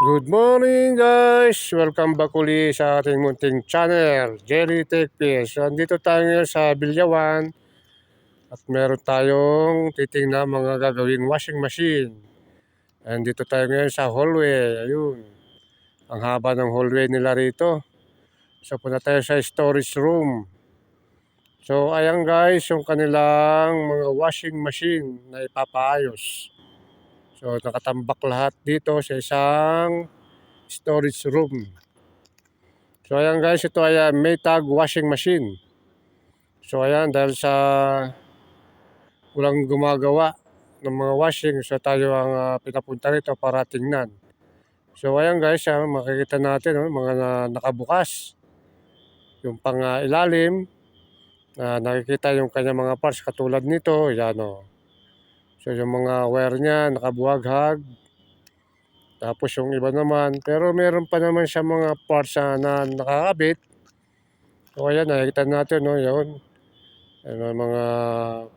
Good morning guys! Welcome back uli sa ating munting channel, Jerry Tech Fish. Andito tayo ngayon sa Bilyawan at meron tayong titingnan mga gagawing washing machine. Andito tayo ngayon sa hallway, ayun. Ang haba ng hallway nila rito. So punta tayo sa storage room. So ayan guys, yung kanilang mga washing machine na ipapaayos. So nakatambak lahat dito sa isang storage room. So ayan guys, ito ay uh, Maytag washing machine. So ayan, dahil sa walang gumagawa ng mga washing, so tayo ang uh, pinapunta rito para tingnan. So ayan guys, ah, makikita natin oh, mga na, nakabukas. Yung pang uh, ilalim, na nakikita yung kanya mga parts katulad nito, yan o. So yung mga wire niya nakabuhaghag. Tapos yung iba naman, pero meron pa naman siya mga parts na, na nakakabit. So ayan, nakikita natin, no, yun. Ang mga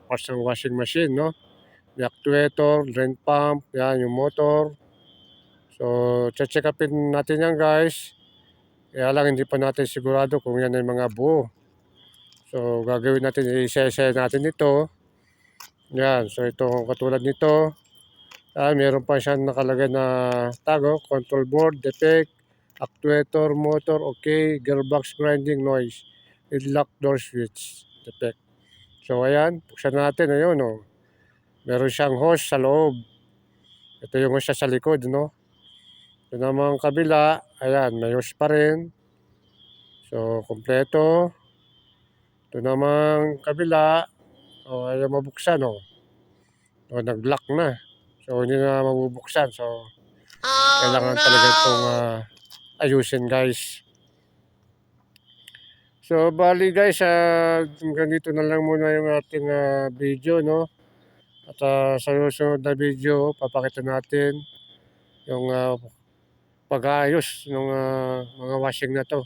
parts ng washing machine, no. Yung actuator, drain pump, yan, yung motor. So, check upin natin yan guys. Kaya lang hindi pa natin sigurado kung yan ay mga buo. So, gagawin natin, isa-isa natin ito. Yan, so ito katulad nito. Ah, meron pa siyang nakalagay na tago, control board, defect, actuator, motor, okay, gearbox grinding noise, lock door switch, defect. So, ayan, buksan natin, ayun, oh. Meron siyang hose sa loob. Ito yung hose sa likod, no? Ito naman kabila, ayan, may hose pa rin. So, kompleto. Ito namang kabila, o ayaw mabuksan, o. O, nag-lock na. So, hindi na mabubuksan. So, kailangan talaga itong ah, ayusin, guys. So, bali guys, uh, ganito na lang muna yung ating ah, video, no? At ah, sa susunod na video, papakita natin yung ah, pag-aayos ng ah, mga washing na to.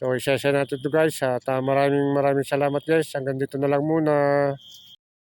So, isa-isa natin to guys. At ah, maraming maraming salamat guys. Hanggang dito na lang muna.